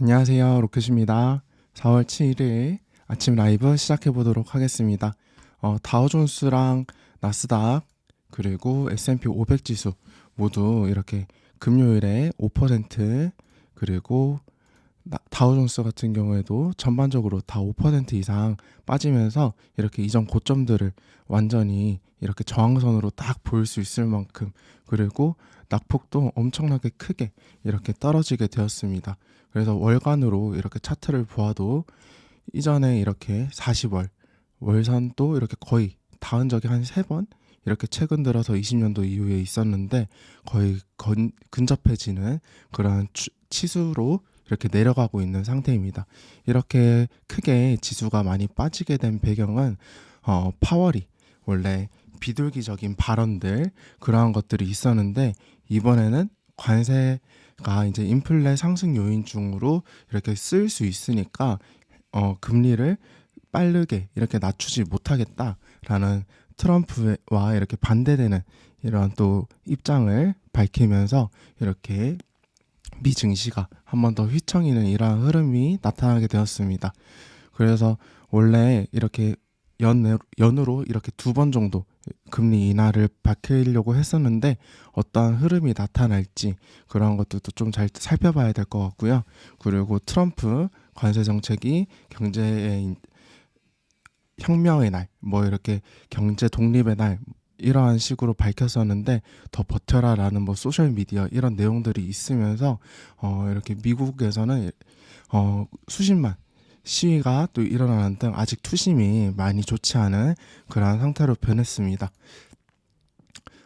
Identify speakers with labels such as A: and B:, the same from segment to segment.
A: 안녕하세요. 로켓입니다. 4월 7일 아침 라이브 시작해 보도록 하겠습니다. 어, 다우존스랑 나스닥 그리고 S&P 500 지수 모두 이렇게 금요일에 5% 그리고 나- 다우존스 같은 경우에도 전반적으로 다 5% 이상 빠지면서 이렇게 이전 고점들을 완전히 이렇게 저항선으로 딱 보일 수 있을 만큼 그리고 낙폭도 엄청나게 크게 이렇게 떨어지게 되었습니다. 그래서 월간으로 이렇게 차트를 보아도 이전에 이렇게 40월 월선도 이렇게 거의 닿은 적이 한 세 번 이렇게 최근 들어서 20년도 이후에 있었는데 거의 건, 근접해지는 그런 추- 치수로 이렇게 내려가고 있는 상태입니다. 이렇게 크게 지수가 많이 빠지게 된 배경은 어, 파월이 원래 비둘기적인 발언들 그러한 것들이 있었는데 이번에는 관세가 이제 인플레 상승 요인 중으로 이렇게 쓸 수 있으니까 어, 금리를 빠르게 이렇게 낮추지 못하겠다라는 트럼프와 이렇게 반대되는 이런 또 입장을 밝히면서 이렇게 미 증시가 한 번 더 휘청이는 이러한 흐름이 나타나게 되었습니다. 그래서 원래 이렇게 연, 연으로 이렇게 두 번 정도 금리 인하를 밝히려고 했었는데 어떠한 흐름이 나타날지 그런 것들도 좀 잘 살펴봐야 될 것 같고요. 그리고 트럼프 관세 정책이 경제의 인- 혁명의 날, 뭐 이렇게 경제 독립의 날 이러한 식으로 밝혔었는데 더 버텨라라는 뭐 소셜 미디어 이런 내용들이 있으면서 어 이렇게 미국에서는 어 수십만 시위가 또 일어나는 등 아직 투심이 많이 좋지 않은 그러한 상태로 변했습니다.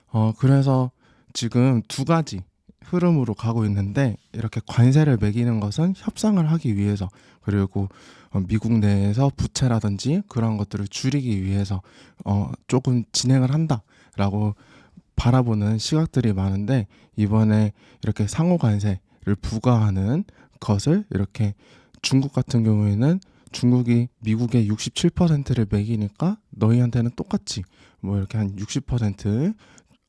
A: 어 그래서 지금 두 가지 흐름으로 가고 있는데 이렇게 관세를 매기는 것은 협상을 하기 위해서 그리고 어, 미국 내에서 부채라든지 그런 것들을 줄이기 위해서 어, 조금 진행을 한다라고 바라보는 시각들이 많은데 이번에 이렇게 상호 관세를 부과하는 것을 이렇게 중국 같은 경우에는 중국이 미국의 67%를 매기니까 너희한테는 똑같이 뭐 이렇게 한 60%,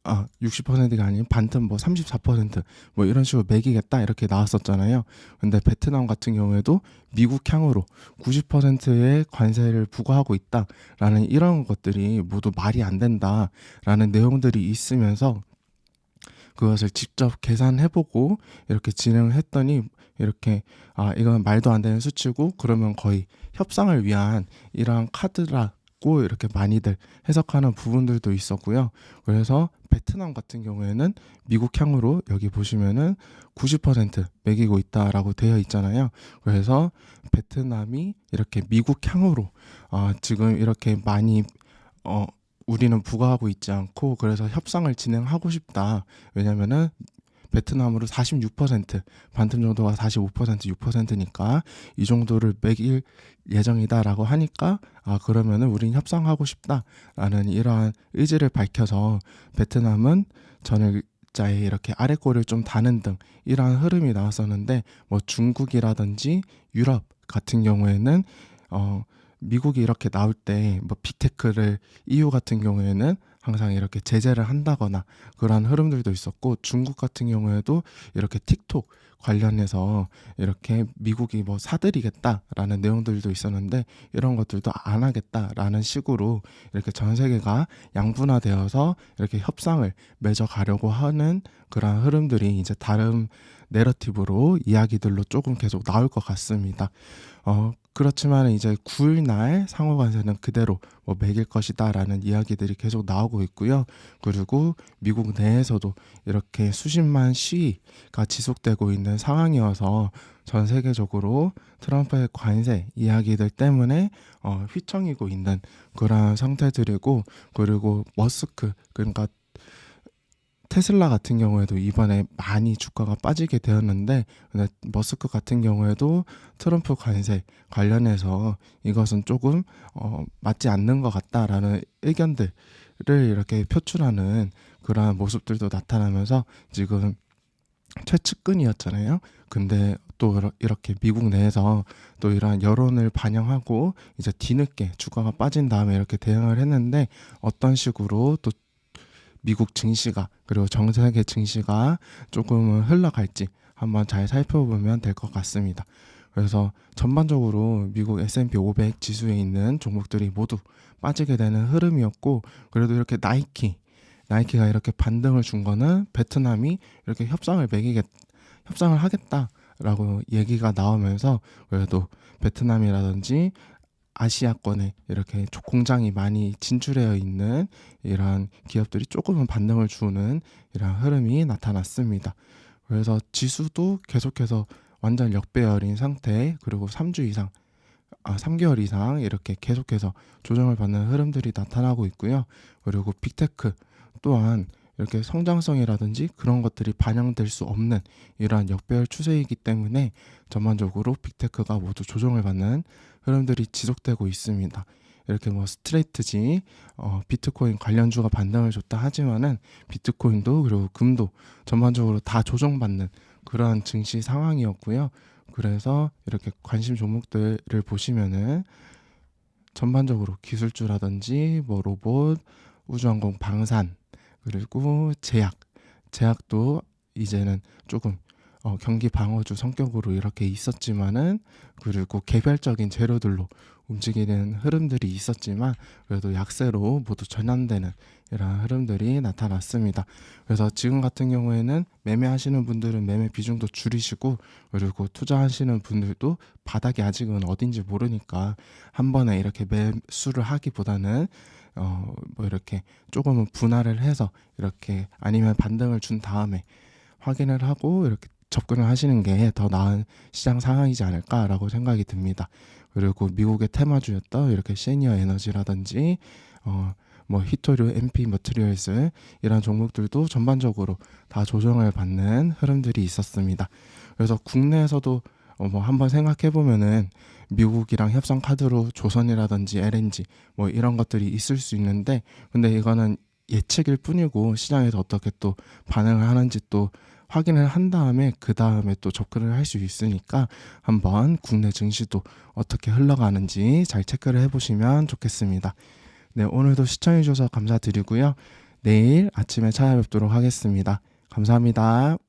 A: 아 60%가 아닌 반틈 뭐 34%뭐 이런 식으로 매기겠다 이렇게 나왔었잖아요. 근데 베트남 같은 경우에도 미국 향으로 90%의 관세를 부과하고 있다라는 이런 것들이 모두 말이 안 된다라는 내용들이 있으면서 그것을 직접 계산해보고 이렇게 진행을 했더니 이렇게 아 이건 말도 안 되는 수치고 그러면 거의 협상을 위한 이러한 카드라 고 이렇게 많이들 해석하는 부분들도 있었고요. 그래서 베트남 같은 경우에는 미국 향으로 여기 보시면은 90% 매기고 있다라고 되어 있잖아요. 그래서 베트남이 이렇게 미국 향으로 아 지금 이렇게 많이 어 우리는 부과하고 있지 않고 그래서 협상을 진행하고 싶다. 왜냐면은 베트남으로 46% 반틈 정도가 45% 6%니까 이 정도를 매길 예정이다라고 하니까 아 그러면은 우린 협상하고 싶다라는 이러한 의지를 밝혀서 베트남은 전일자에 이렇게 아래 꼬리를 좀 다는 등 이러한 흐름이 나왔었는데 뭐 중국이라든지 유럽 같은 경우에는 어 미국이 이렇게 나올 때 뭐 빅테크를 EU 같은 경우에는 항상 이렇게 제재를 한다거나 그러한 흐름들도 있었고 중국 같은 경우에도 이렇게 틱톡 관련해서 이렇게 미국이 뭐 사들이겠다라는 내용들도 있었는데 이런 것들도 안 하겠다라는 식으로 이렇게 전 세계가 양분화되어서 이렇게 협상을 맺어 가려고 하는 그러한 흐름들이 이제 다른 내러티브로 이야기들로 조금 계속 나올 것 같습니다. 어, 그렇지만 이제 9일 날 상호 관세는 그대로 뭐 매길 것이다라는 이야기들이 계속 나오고 있고요. 그리고 미국 내에서도 이렇게 수십만 시위가 지속되고 있는 상황이어서 전 세계적으로 트럼프의 관세 이야기들 때문에 어, 휘청이고 있는 그런 상태들이고 그리고 머스크 그러니까 테슬라 같은 경우에도 이번에 많이 주가가 빠지게 되었는데 머스크 같은 경우에도 트럼프 관세 관련해서 이것은 조금 어, 맞지 않는 것 같다라는 의견들을 이렇게 표출하는 그러한 모습들도 나타나면서 지금 최측근이었잖아요. 근데 또 이렇게 미국 내에서 또 이러한 여론을 반영하고 이제 뒤늦게 주가가 빠진 다음에 이렇게 대응을 했는데 어떤 식으로 또 미국 증시가 그리고 전 세계 증시가 조금은 흘러갈지 한번 잘 살펴보면 될 것 같습니다. 그래서 전반적으로 미국 S&P 500 지수에 있는 종목들이 모두 빠지게 되는 흐름이었고 그래도 이렇게 나이키 나이키가 이렇게 반등을 준 거는 베트남이 이렇게 협상을 매기겠 협상을 하겠다라고 얘기가 나오면서 그래도 베트남이라든지 아시아권에 이렇게 조- 공장이 많이 진출되어 있는 이러한 기업들이 조금은 반등을 주는 이러한 흐름이 나타났습니다. 그래서 지수도 계속해서 완전 역배열인 상태 그리고 3주 이상 아 3개월 이상 이렇게 계속해서 조정을 받는 흐름들이 나타나고 있고요. 그리고 빅테크 또한 이렇게 성장성이라든지 그런 것들이 반영될 수 없는 이러한 역배열 추세이기 때문에 전반적으로 빅테크가 모두 조정을 받는 흐름들이 지속되고 있습니다. 이렇게 뭐 스트레이트지, 어, 비트코인 관련주가 반등을 줬다 하지만은 비트코인도 그리고 금도 전반적으로 다 조정받는 그러한 증시 상황이었고요. 그래서 이렇게 관심 종목들을 보시면은 전반적으로 기술주라든지 뭐 로봇, 우주항공, 방산 그리고 제약, 제약도 이제는 조금 어, 경기 방어주 성격으로 이렇게 있었지만은 그리고 개별적인 재료들로 움직이는 흐름들이 있었지만 그래도 약세로 모두 전환되는 이러한 흐름들이 나타났습니다. 그래서 지금 같은 경우에는 매매하시는 분들은 매매 비중도 줄이시고 그리고 투자하시는 분들도 바닥이 아직은 어딘지 모르니까 한 번에 이렇게 매수를 하기보다는 어 뭐 이렇게 조금은 분할을 해서 이렇게 아니면 반등을 준 다음에 확인을 하고 이렇게 접근을 하시는 게 더 나은 시장 상황이지 않을까라고 생각이 듭니다. 그리고 미국의 테마주였던 이렇게 시니어 에너지라든지 어 뭐 히토류, MP 머트리얼스 이런 종목들도 전반적으로 다 조정을 받는 흐름들이 있었습니다. 그래서 국내에서도 어 뭐 한번 생각해 보면은 미국이랑 협상 카드로 조선이라든지 LNG 뭐 이런 것들이 있을 수 있는데 근데 이거는 예측일 뿐이고 시장에서 어떻게 또 반응을 하는지 또 확인을 한 다음에 그 다음에 또 접근을 할 수 있으니까 한번 국내 증시도 어떻게 흘러가는지 잘 체크를 해보시면 좋겠습니다. 네, 오늘도 시청해주셔서 감사드리고요. 내일 아침에 찾아뵙도록 하겠습니다. 감사합니다.